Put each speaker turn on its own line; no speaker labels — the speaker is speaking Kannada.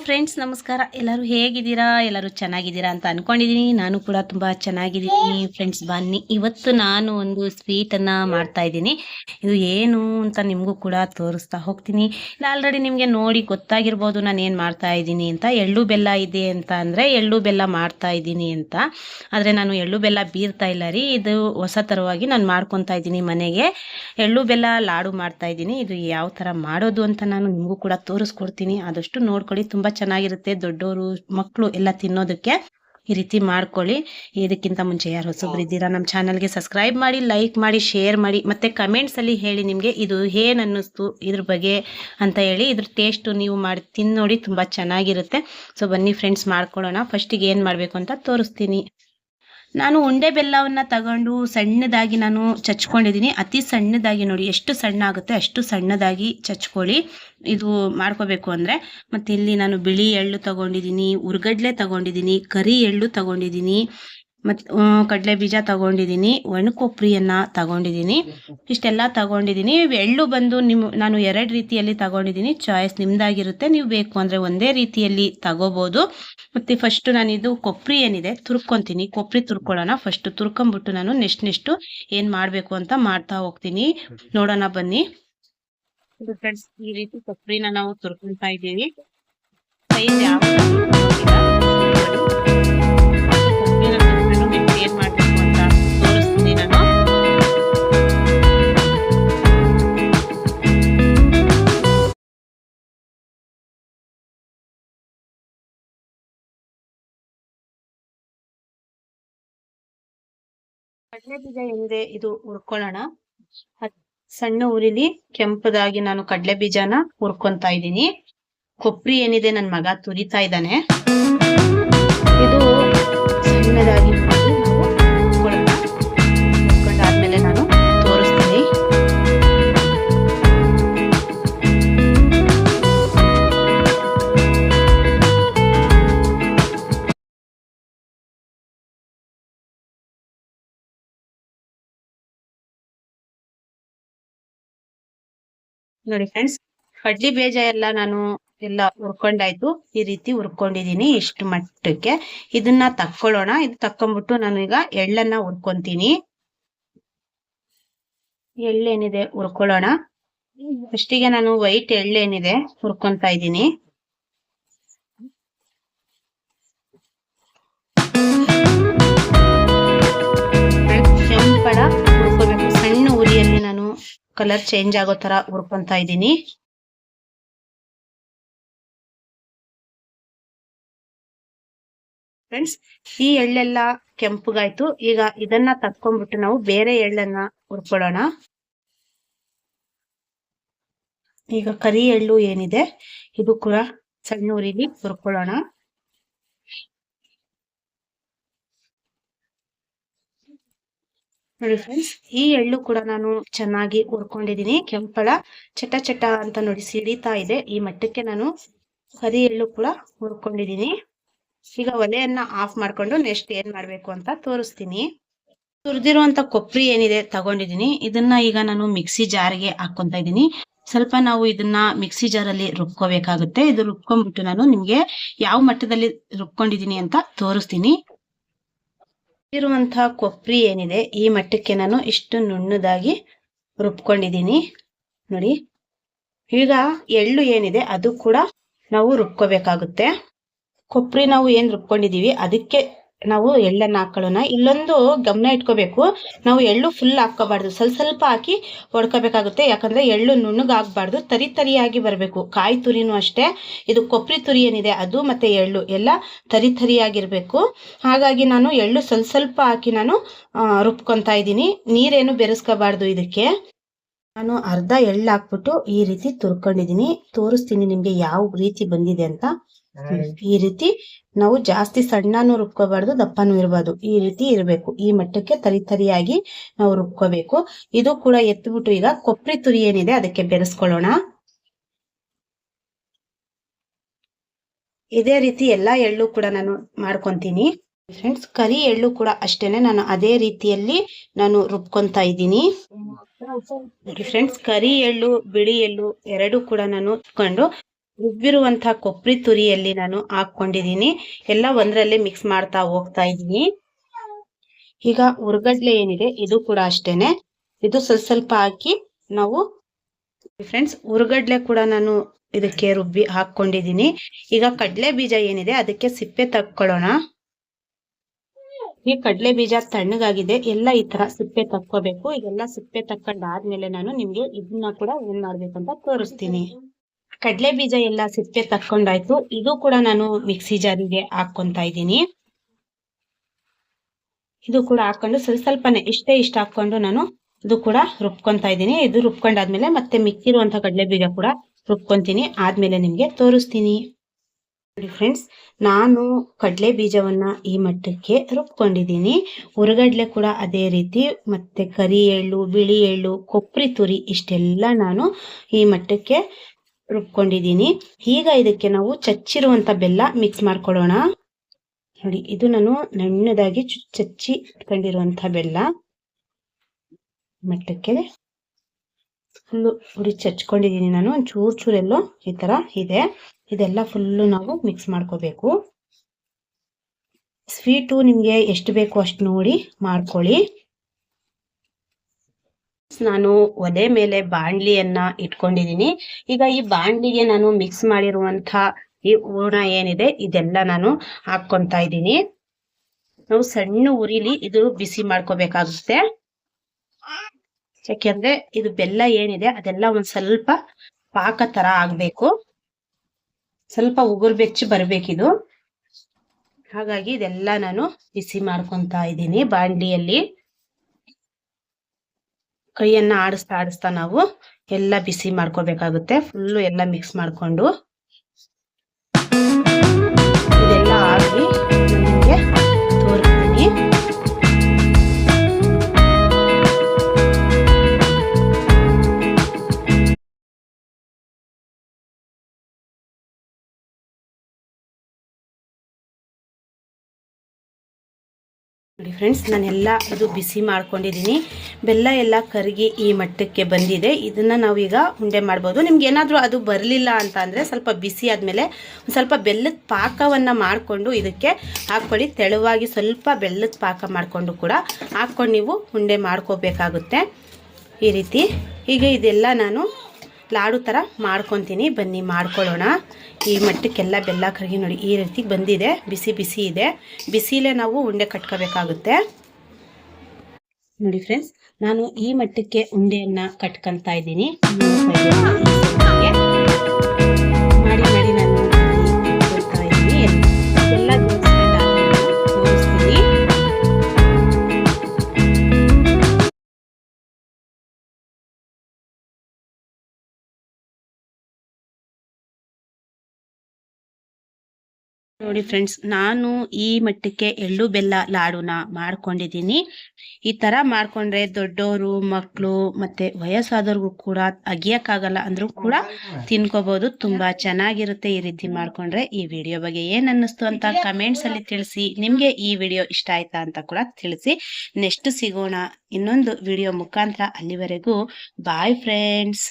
ಫ್ರೆಂಡ್ಸ್ ಫ್ರೆಂಡ್ಸ್ ನಮಸ್ಕಾರ. ಎಲ್ಲರೂ ಹೇಗಿದ್ದೀರಾ? ಎಲ್ಲರೂ ಚೆನ್ನಾಗಿದ್ದೀರಾ ಅಂತ ಅನ್ಕೊಂಡಿದ್ದೀನಿ ನಾನು ಕೂಡ ತುಂಬ ಚೆನ್ನಾಗಿದ್ದೀನಿ. ಫ್ರೆಂಡ್ಸ್ ಬನ್ನಿ. ಇವತ್ತು ನಾನು ಒಂದು ಸ್ವೀಟನ್ನು ಮಾಡ್ತಾ ಇದ್ದೀನಿ. ಇದು ಏನು ಅಂತ ನಿಮಗೂ ಕೂಡ ತೋರಿಸ್ತಾ ಹೋಗ್ತೀನಿ. ಇಲ್ಲ ಆಲ್ರೆಡಿ ನಿಮಗೆ ನೋಡಿ ಗೊತ್ತಾಗಿರ್ಬೋದು ನಾನು ಏನು ಮಾಡ್ತಾ ಇದ್ದೀನಿ ಅಂತ. ಎಳ್ಳು ಬೆಲ್ಲ ಇದೆ ಅಂತ ಅಂದರೆ ಎಳ್ಳು ಬೆಲ್ಲ ಮಾಡ್ತಾ ಇದ್ದೀನಿ ಅಂತ. ಆದರೆ ನಾನು ಎಳ್ಳು ಬೆಲ್ಲ ಬೀರ್ತಾ ಇಲ್ಲ ರೀ. ಇದು ಹೊಸ ಥರವಾಗಿ ನಾನು ಮಾಡ್ಕೊತಾ ಇದ್ದೀನಿ ಮನೆಗೆ. ಎಳ್ಳು ಬೆಲ್ಲ ಲಾಡು ಮಾಡ್ತಾ ಇದ್ದೀನಿ. ಇದು ಯಾವ ಥರ ಮಾಡೋದು ಅಂತ ನಾನು ನಿಮಗೂ ಕೂಡ ತೋರಿಸ್ಕೊಡ್ತೀನಿ. ಆದಷ್ಟು ನೋಡ್ಕೊಳ್ಳಿ. ತುಂಬ ಚೆನ್ನಾಗಿರುತ್ತೆ ದೊಡ್ಡವರು ಮಕ್ಕಳು ಎಲ್ಲ ತಿನ್ನೋದಕ್ಕೆ ಈ ರೀತಿ ಮಾಡ್ಕೊಳ್ಳಿ. ಇದಕ್ಕಿಂತ ಮುಂಚೆ ಯಾರು ಹೊಸಬ್ರು ಇದ್ದೀರಾ, ನಮ್ಮ ಚಾನಲ್ಗೆ ಸಬ್ಸ್ಕ್ರೈಬ್ ಮಾಡಿ, ಲೈಕ್ ಮಾಡಿ, ಶೇರ್ ಮಾಡಿ, ಮತ್ತು ಕಮೆಂಟ್ಸಲ್ಲಿ ಹೇಳಿ ನಿಮಗೆ ಇದು ಏನು ಅನ್ನಿಸ್ತು, ಇದ್ರ ಬಗ್ಗೆ ಅಂತ ಹೇಳಿ, ಇದ್ರ ಟೇಸ್ಟು ನೀವು ಮಾಡಿ, ತಿನ್ನೋಡಿ ನೋಡಿ ತುಂಬ ಚೆನ್ನಾಗಿರುತ್ತೆ. ಸೊ ಬನ್ನಿ ಫ್ರೆಂಡ್ಸ್ ಮಾಡ್ಕೊಳ್ಳೋಣ. ಫಸ್ಟಿಗೆ ಏನು ಮಾಡಬೇಕು ಅಂತ ತೋರಿಸ್ತೀನಿ. ನಾನು ಉಂಡೆ ಬೆಲ್ಲವನ್ನು ತಗೊಂಡು ಸಣ್ಣದಾಗಿ ನಾನು ಚಚ್ಕೊಂಡಿದ್ದೀನಿ. ಅತಿ ಸಣ್ಣದಾಗಿ ನೋಡಿ, ಎಷ್ಟು ಸಣ್ಣ ಆಗುತ್ತೆ ಅಷ್ಟು ಸಣ್ಣದಾಗಿ ಚಚ್ಕೊಳ್ಳಿ. ಇದು ಮಾಡ್ಕೋಬೇಕು ಅಂದರೆ ಮತ್ತು ಇಲ್ಲಿ ನಾನು ಬಿಳಿ ಎಳ್ಳು ತಗೊಂಡಿದ್ದೀನಿ, ಉರ್ಗಡ್ಲೆ ತಗೊಂಡಿದ್ದೀನಿ, ಕರಿ ಎಳ್ಳು ತಗೊಂಡಿದ್ದೀನಿ. ಮತ್ತು ಕಡಲೆ ಬೀಜ ತಗೊಂಡಿದ್ದೀನಿ ಒಣಕೊಬ್ಬರಿಯನ್ನು ತಗೊಂಡಿದ್ದೀನಿ ಇಷ್ಟೆಲ್ಲ ತಗೊಂಡಿದ್ದೀನಿ ಎಳ್ಳು ಬಂದು ನಿಮ್ಮ ನಾನು ಎರಡು ರೀತಿಯಲ್ಲಿ ತಗೊಂಡಿದ್ದೀನಿ ಚಾಯ್ಸ್ ನಿಮ್ಮದಾಗಿರುತ್ತೆ ನೀವು ಬೇಕು ಅಂದರೆ ಒಂದೇ ರೀತಿಯಲ್ಲಿ ತಗೋಬೋದು. ಮತ್ತು ಫಸ್ಟು ನಾನು ಇದು ಕೊಬ್ಬರಿ ಏನಿದೆ, ತುರ್ಕೊತೀನಿ. ಕೊಬ್ಬರಿ ತುರ್ಕೊಳ್ಳೋಣ. ಫಸ್ಟು ತುರ್ಕೊಂಬಿಟ್ಟು ನಾನು ನೆಕ್ಸ್ಟ್ ನೆಕ್ಸ್ಟ್ ಏನು ಮಾಡಬೇಕು ಅಂತ ಮಾಡ್ತಾ ಹೋಗ್ತೀನಿ. ನೋಡೋಣ ಬನ್ನಿ. ಫ್ರೆಂಡ್ಸ್ ಈ ರೀತಿ ಕೊಬ್ಬರಿನ ನಾವು ತುರ್ಕೊತಾ ಇದ್ದೀವಿ. ಕಡಲೆ ಬೀಜ ಹಿಂದೆ ಇದು ಹುರ್ಕೊಳ್ಳೋಣ? ಸಣ್ಣ ಉರಿಲಿ ಕೆಂಪದಾಗಿ ನಾನು ಕಡಲೆ ಬೀಜನ ಹುರ್ಕೊಂತಾ ಇದ್ದೀನಿ. ಕೊಬ್ಬರಿ ಏನಿದೆ ನನ್ನ ಮಗ ತುರಿತಾ ಇದ್ದಾನೆ. ಇದು ಸಣ್ಣದಾಗಿ ನೋಡಿ ಫ್ರೆಂಡ್ಸ್ ಕಡ್ಲಿ ಬೀಜ ಎಲ್ಲ ನಾನು ಎಲ್ಲ ಹುರ್ಕೊಂಡಾಯ್ತು. ಈ ರೀತಿ ಹುರ್ಕೊಂಡಿದೀನಿ ಇಷ್ಟು ಮಟ್ಟಕ್ಕೆ. ಇದನ್ನ ತಕ್ಕೊಳ್ಳೋಣ. ಇದು ತಕ್ಕೊಂಡ್ಬಿಟ್ಟು ನಾನು ಈಗ ಎಳ್ಳನ್ನ ಹುರ್ಕೊಂತೀನಿ. ಎಳ್ಳೇನಿದೆ ಹುರ್ಕೊಳ್ಳೋಣ. ಫಸ್ಟಿಗೆ ನಾನು ವೈಟ್ ಎಳ್ಳೇನಿದೆ ಹುರ್ಕೊಂತಾ ಇದ್ದೀನಿ. ಕೆಂಪಡ ಹುರ್ಕೋಬೇಕು. ಸಣ್ಣ ಉರಿಯಲ್ಲಿ ನಾನು ಕಲರ್ ಚೇಂಜ್ ಆಗೋ ತರ ಹುರ್ಕೊಂತ ಇದ್ದೀನಿ. ಫ್ರೆಂಡ್ಸ್, ಈ ಎಳ್ಳೆಲ್ಲ ಕೆಂಪಗಾಯ್ತು. ಈಗ ಇದನ್ನ ತಕ್ಕೊಂಡ್ಬಿಟ್ಟು ನಾವು ಬೇರೆ ಎಳ್ಳನ್ನ ಹುರ್ಕೊಳ್ಳೋಣ. ಈಗ ಕರಿ ಎಳ್ಳು ಏನಿದೆ, ಇದು ಕೂಡ ಸಣ್ಣ ಊರಿಲಿ ಹುರ್ಕೊಳ್ಳೋಣ. ನೋಡಿ ಫ್ರೆಂಡ್ಸ್, ಈ ಎಳ್ಳು ಕೂಡ ನಾನು ಚೆನ್ನಾಗಿ ಹುರ್ಕೊಂಡಿದೀನಿ ಕೆಂಪಳ ಚಟ ಚಟ ಅಂತ ನೋಡಿ ಸಿಡಿತಾ ಇದೆ. ಈ ಮಟ್ಟಕ್ಕೆ ನಾನು ಕರಿ ಎಳ್ಳು ಕೂಡ ಹುರ್ಕೊಂಡಿದೀನಿ ಈಗ ಒಲೆಯನ್ನ ಆಫ್ ಮಾಡ್ಕೊಂಡು ನೆಕ್ಸ್ಟ್ ಏನ್ ಮಾಡ್ಬೇಕು ಅಂತ ತೋರಿಸ್ತೀನಿ. ತುರಿದಿರುವಂತ ಕೊಬ್ಬರಿ ಏನಿದೆ ತಗೊಂಡಿದ್ದೀನಿ. ಇದನ್ನ ಈಗ ನಾನು ಮಿಕ್ಸಿ ಜಾರ್ಗೆ ಹಾಕೊಂತ ಇದ್ದೀನಿ. ಸ್ವಲ್ಪ ನಾವು ಇದನ್ನ ಮಿಕ್ಸಿ ಜಾರಲ್ಲಿ ರುಬ್ಕೋಬೇಕಾಗುತ್ತೆ. ಇದು ರುಬ್ಕೊಂಡ್ಬಿಟ್ಟು ನಾನು ನಿಮ್ಗೆ ಯಾವ ಮಟ್ಟದಲ್ಲಿ ರುಬ್ಕೊಂಡಿದೀನಿ ಅಂತ ತೋರಿಸ್ತೀನಿ. ಇರುವಂತಹ ಕೊಬ್ಬರಿ ಏನಿದೆ, ಈ ಮಟ್ಟಕ್ಕೆ ನಾನು ಇಷ್ಟು ನುಣ್ಣದಾಗಿ ರುಬ್ಕೊಂಡಿದ್ದೀನಿ. ನೋಡಿ, ಈಗ ಎಳ್ಳು ಏನಿದೆ, ಅದು ಕೂಡ ನಾವು ರುಬ್ಕೋಬೇಕಾಗುತ್ತೆ. ಕೊಬ್ಬರಿ ನಾವು ಏನು ರುಬ್ಕೊಂಡಿದ್ದೀವಿ ಅದಕ್ಕೆ ನಾವು ಎಳ್ಳನ್ನ ಹಾಕೊಳ್ಳೋಣ. ಇಲ್ಲೊಂದು ಗಮನ ಇಟ್ಕೋಬೇಕು. ನಾವು ಎಳ್ಳು ಫುಲ್ ಹಾಕ್ಕೋಬಾರ್ದು. ಸ್ವಲ್ಪ ಸ್ವಲ್ಪ ಹಾಕಿ ಹೊಡ್ಕೋಬೇಕಾಗುತ್ತೆ ಯಾಕಂದ್ರೆ ಎಳ್ಳು ನುಣ್ಣಗಾಗಬಾರ್ದು. ತರಿ ತರಿಯಾಗಿ ಬರಬೇಕು. ಕಾಯಿ ತುರಿನೂ ಅಷ್ಟೇ. ಇದು ಕೊಬ್ಬರಿ ತುರಿ ಏನಿದೆ ಅದು ಮತ್ತೆ ಎಳ್ಳು ಎಲ್ಲ ತರಿ ತರಿಯಾಗಿರ್ಬೇಕು. ಹಾಗಾಗಿ ನಾನು ಎಳ್ಳು ಸ್ವಲ್ಪ ಸ್ವಲ್ಪ ಹಾಕಿ ನಾನು ರುಬ್ಕೊಂತಾ ಇದ್ದೀನಿ. ನೀರೇನು ಬೆರೆಸ್ಕೋಬಾರ್ದು ಇದಕ್ಕೆ. ನಾನು ಅರ್ಧ ಎಳ್ಳು ಹಾಕ್ಬಿಟ್ಟು ಈ ರೀತಿ ತುರ್ಕೊಂಡಿದ್ದೀನಿ. ತೋರಿಸ್ತೀನಿ ನಿಮ್ಗೆ ಯಾವ ರೀತಿ ಬಂದಿದೆ ಅಂತ. ಈ ರೀತಿ ನಾವು ಜಾಸ್ತಿ ಸಣ್ಣನೂ ರುಬ್ಕೋಬಾರ್ದು ದಪ್ಪನೂ ಇರಬಾರ್ದು. ಈ ರೀತಿ ಇರಬೇಕು. ಈ ಮಟ್ಟಕ್ಕೆ ತರಿ ತರಿಯಾಗಿ ನಾವು ರುಬ್ಕೋಬೇಕು. ಇದು ಕೂಡ ಎತ್ಬಿಟ್ಟು ಈಗ ಕೊಬ್ಬರಿ ತುರಿ ಏನಿದೆ ಅದಕ್ಕೆ ಬೆರೆಸ್ಕೊಳ್ಳೋಣ. ಇದೇ ರೀತಿ ಎಲ್ಲಾ ಎಳ್ಳು ಕೂಡ ನಾನು ಮಾಡ್ಕೊಂತೀನಿ. ಫ್ರೆಂಡ್ಸ್ ಕರಿ ಎಳ್ಳು ಕೂಡ ಅಷ್ಟೇನೆ ನಾನು ಅದೇ ರೀತಿಯಲ್ಲಿ ನಾನು ರುಬ್ಕೊಂತ ಇದ್ದೀನಿ. ಫ್ರೆಂಡ್ಸ್ ಕರಿ ಎಳ್ಳು ಬಿಳಿ ಎಳ್ಳು ಎರಡು ಕೂಡ ನಾನು ಕೊಂಡು ರುಬ್ಬಿರುವಂತಹ ಕೊಬ್ಬರಿ ತುರಿಯಲ್ಲಿ ನಾನು ಹಾಕೊಂಡಿದ್ದೀನಿ ಎಲ್ಲ ಒಂದರಲ್ಲೇ ಮಿಕ್ಸ್ ಮಾಡ್ತಾ ಹೋಗ್ತಾ ಇದ್ದೀನಿ. ಈಗ ಉರ್ಗಡ್ಲೆ ಏನಿದೆ, ಇದು ಕೂಡ ಅಷ್ಟೇನೆ. ಇದು ಸ್ವಲ್ಪ ಸ್ವಲ್ಪ ಹಾಕಿ ನಾವು ಫ್ರೆಂಡ್ಸ್ ಉರ್ಗಡ್ಲೆ ಕೂಡ ನಾನು ಇದಕ್ಕೆ ರುಬ್ಬಿ ಹಾಕೊಂಡಿದ್ದೀನಿ ಈಗ ಕಡಲೆ ಬೀಜ ಏನಿದೆ, ಅದಕ್ಕೆ ಸಿಪ್ಪೆ ತಕ್ಕೊಳ್ಳೋಣ. ಈ ಕಡಲೆ ಬೀಜ ತಣ್ಣಗಾಗಿದೆ, ಎಲ್ಲ ಈ ತರ ಸಿಪ್ಪೆ ತಕ್ಕೋಬೇಕು. ಇದೆಲ್ಲ ಸಿಪ್ಪೆ ತಕ್ಕೊಂಡಾದ್ಮೇಲೆ ನಾನು ನಿಮ್ಗೆ ಇದನ್ನ ಕೂಡ ಏನ್ ಮಾಡ್ಬೇಕಂತ ತೋರಿಸ್ತೀನಿ. ಕಡಲೆ ಬೀಜ ಎಲ್ಲ ಸಿಪ್ಪೆ ತಕ್ಕೊಂಡಾಯ್ತು. ಇದು ಕೂಡ ನಾನು ಮಿಕ್ಸಿ ಜಾರಿಗೆ ಹಾಕೊಂತ ಇದ್ದೀನಿ. ಇದು ಕೂಡ ಹಾಕೊಂಡು ಸ್ವಲ್ಪ ಸ್ವಲ್ಪನೇ ಇಷ್ಟೇ ಇಷ್ಟ ಹಾಕೊಂಡು ನಾನು ಇದು ಕೂಡ ರುಬ್ಕೊಂತ ಇದ್ದೀನಿ. ಇದು ರುಬ್ಕೊಂಡಾದ್ಮೇಲೆ ಮತ್ತೆ ಮಿಕ್ಕಿರುವಂತ ಕಡಲೆ ಬೀಜ ಕೂಡ ರುಬ್ಕೊಂತೀನಿ. ಆದ್ಮೇಲೆ ನಿಮ್ಗೆ ತೋರಿಸ್ತೀನಿ. ನೋಡಿ ಫ್ರೆಂಡ್ಸ್ ನಾನು ಕಡಲೆ ಬೀಜವನ್ನ ಈ ಮಟ್ಟಕ್ಕೆ ರುಬ್ಕೊಂಡಿದ್ದೀನಿ. ಉರಗಡ್ಲೆ ಕೂಡ ಅದೇ ರೀತಿ, ಮತ್ತೆ ಕರಿ ಎಳ್ಳು ಬಿಳಿ ಎಳ್ಳು, ಕೊಬ್ಬರಿ ತುರಿ, ಇಷ್ಟೆಲ್ಲ ನಾನು ಈ ಮಟ್ಟಕ್ಕೆ ರುಬ್ಕೊಂಡಿದ್ದೀನಿ. ಈಗ ಇದಕ್ಕೆ ನಾವು ಚಚ್ಚಿರುವಂತ ಬೆಲ್ಲ ಮಿಕ್ಸ್ ಮಾಡ್ಕೊಳ್ಳೋಣ ನೋಡಿ, ಇದು ನಾನು ನಣ್ಣದಾಗಿ ಚಚ್ಚಿ ಇಟ್ಕೊಂಡಿರುವಂತ ಬೆಲ್ಲ. ಮಟ್ಟಕ್ಕೆ ಫುಲ್ಲು ಹುಡಿ ಚಚ್ಕೊಂಡಿದ್ದೀನಿ ನಾನು. ಚೂರು ಚೂರೆಲ್ಲೋ ಈ ತರ ಇದೆ. ಇದೆಲ್ಲ ಫುಲ್ಲು ನಾವು ಮಿಕ್ಸ್ ಮಾಡ್ಕೋಬೇಕು. ಸ್ವೀಟು ನಿಮಗೆ ಎಷ್ಟು ಬೇಕು ಅಷ್ಟು ನೋಡಿ ಮಾಡ್ಕೊಳ್ಳಿ. ನಾನು ಒಲೆ ಮೇಲೆ ಬಾಣ್ಲಿಯನ್ನ ಇಟ್ಕೊಂಡಿದ್ದೀನಿ. ಈಗ ಈ ಬಾಣ್ಲಿಗೆ ನಾನು ಮಿಕ್ಸ್ ಮಾಡಿರುವಂತ ಈ ಹೂರ್ಣ ಏನಿದೆ, ಇದೆಲ್ಲ ನಾನು ಹಾಕೊಂತ ಇದ್ದೀನಿ. ನಾವು ಸಣ್ಣ ಉರಿಲಿ ಇದು ಬಿಸಿ ಮಾಡ್ಕೋಬೇಕಾಗುತ್ತೆ. ಯಾಕೆಂದ್ರೆ ಇದು ಬೆಲ್ಲ ಏನಿದೆ, ಅದೆಲ್ಲ ಒಂದ್ ಸ್ವಲ್ಪ ಪಾಕ ತರ ಆಗ್ಬೇಕು. ಸ್ವಲ್ಪ ಉಗುರು ಬೆಚ್ಚಿ ಬರ್ಬೇಕಿದು. ಹಾಗಾಗಿ ಇದೆಲ್ಲ ನಾನು ಬಿಸಿ ಮಾಡ್ಕೊಂತ ಇದ್ದೀನಿ ಬಾಂಡ್ಲಿಯಲ್ಲಿ ಕೈಯನ್ನ ಆಡಿಸ್ತಾ ಆಡಿಸ್ತಾ ನಾವು ಎಲ್ಲ ಬಿಸಿ ಮಾಡ್ಕೋಬೇಕಾಗುತ್ತೆ. ಫುಲ್ಲು ಎಲ್ಲ ಮಿಕ್ಸ್ ಮಾಡ್ಕೊಂಡು ನೋಡಿ ಫ್ರೆಂಡ್ಸ್ ನಾನೆಲ್ಲ ಇದು ಬಿಸಿ ಮಾಡ್ಕೊಂಡಿದ್ದೀನಿ. ಬೆಲ್ಲ ಎಲ್ಲ ಕರಗಿ ಈ ಮಟ್ಟಕ್ಕೆ ಬಂದಿದೆ. ಇದನ್ನು ನಾವೀಗ ಉಂಡೆ ಮಾಡ್ಬೋದು. ನಿಮ್ಗೆ ಏನಾದರೂ ಅದು ಬರಲಿಲ್ಲ ಅಂತ ಅಂದರೆ ಸ್ವಲ್ಪ ಬಿಸಿ ಆದಮೇಲೆ ಸ್ವಲ್ಪ ಬೆಲ್ಲದ ಪಾಕವನ್ನು ಮಾಡಿಕೊಂಡು ಇದಕ್ಕೆ ಹಾಕ್ಕೊಳ್ಳಿ. ತೆಳುವಾಗಿ ಸ್ವಲ್ಪ ಬೆಲ್ಲದ ಪಾಕ ಮಾಡಿಕೊಂಡು ಕೂಡ ಹಾಕ್ಕೊಂಡು ನೀವು ಉಂಡೆ ಮಾಡ್ಕೋಬೇಕಾಗುತ್ತೆ. ಈ ರೀತಿ. ಈಗ ಇದೆಲ್ಲ ನಾನು ಲಾಡು ಥರ ಮಾಡ್ಕೊತೀನಿ. ಬನ್ನಿ, ಮಾಡ್ಕೊಳ್ಳೋಣ. ಈ ಮಟ್ಟಕ್ಕೆಲ್ಲ ಬೆಲ್ಲ ಕರಗಿ ನೋಡಿ, ಈ ರೀತಿ ಬಂದಿದೆ. ಬಿಸಿ ಬಿಸಿ ಇದೆ. ಬಿಸಿಲೇ ನಾವು ಉಂಡೆ ಕಟ್ಕೋಬೇಕಾಗುತ್ತೆ. ನೋಡಿ ಫ್ರೆಂಡ್ಸ್ ನಾನು ಈ ಮಟ್ಟಕ್ಕೆ ಉಂಡೆಯನ್ನ ಕಟ್ಕೊತಾ ಇದ್ದೀನಿ. ನೋಡಿ ಫ್ರೆಂಡ್ಸ್ ನಾನು ಈ ಮಟ್ಟಕ್ಕೆ ಎಳ್ಳು ಬೆಲ್ಲ ಲಾಡುನ ಮಾಡ್ಕೊಂಡಿದ್ದೀನಿ. ಈ ತರ ಮಾಡ್ಕೊಂಡ್ರೆ ದೊಡ್ಡವರು ಮಕ್ಕಳು ಮತ್ತೆ ವಯಸ್ಸಾದವ್ರಿಗೂ ಕೂಡ ಅಗಿಯೋಕ್ಕಾಗಲ್ಲ ಅಂದರೂ ಕೂಡ ತಿನ್ಕೋಬೋದು. ತುಂಬಾ ಚೆನ್ನಾಗಿರುತ್ತೆ ಈ ರೀತಿ ಮಾಡ್ಕೊಂಡ್ರೆ. ಈ ವಿಡಿಯೋ ಬಗ್ಗೆ ಏನ್ ಅನ್ನಿಸ್ತು ಅಂತ ಕಮೆಂಟ್ಸಲ್ಲಿ ತಿಳಿಸಿ. ನಿಮಗೆ ಈ ವಿಡಿಯೋ ಇಷ್ಟ ಆಯ್ತಾ ಅಂತ ಕೂಡ ತಿಳಿಸಿ. ನೆಕ್ಸ್ಟ್ ಸಿಗೋಣ ಇನ್ನೊಂದು ವಿಡಿಯೋ ಮುಖಾಂತರ ಅಲ್ಲಿವರೆಗೂ. Bye friends